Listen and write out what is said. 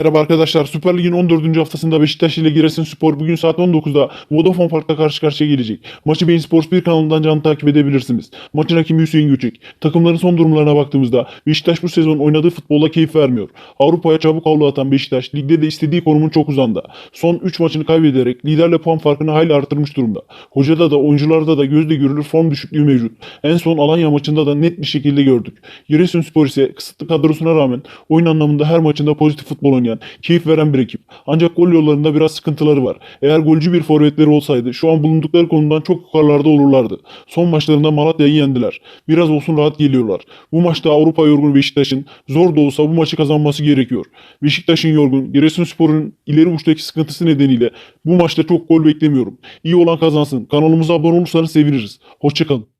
Merhaba arkadaşlar. Süper Lig'in 14. haftasında Beşiktaş ile Giresunspor bugün saat 19'da Vodafone Park'ta karşı karşıya gelecek. Maçı Bein Sports 1 kanalından canlı takip edebilirsiniz. Maçın hakemi Hüseyin Göçek. Takımların son durumlarına baktığımızda Beşiktaş bu sezon oynadığı futbolla keyif vermiyor. Avrupa'ya çabuk havlu atan Beşiktaş ligde de istediği konumun çok uzanda. Son 3 maçını kaybederek liderle puan farkını hayli artırmış durumda. Hocada da oyuncularda da gözle görülür form düşüklüğü mevcut. En son Alanya maçında da net bir şekilde gördük. Giresunspor ise kısıtlı kadrosuna rağmen oyun anlamında her maçında pozitif futbol oynayan, keyif veren bir ekip. Ancak gol yollarında biraz sıkıntıları var. Eğer golcü bir forvetleri olsaydı şu an bulundukları konumdan çok yukarılarda olurlardı. Son maçlarında Malatya'yı yendiler. Biraz olsun rahat geliyorlar. Bu maçta Avrupa yorgun Beşiktaş'ın zor da olsa bu maçı kazanması gerekiyor. Beşiktaş'ın yorgun, Giresunspor'un ileri uçtaki sıkıntısı nedeniyle bu maçta çok gol beklemiyorum. İyi olan kazansın. Kanalımıza abone olursanız seviniriz. Hoşçakalın.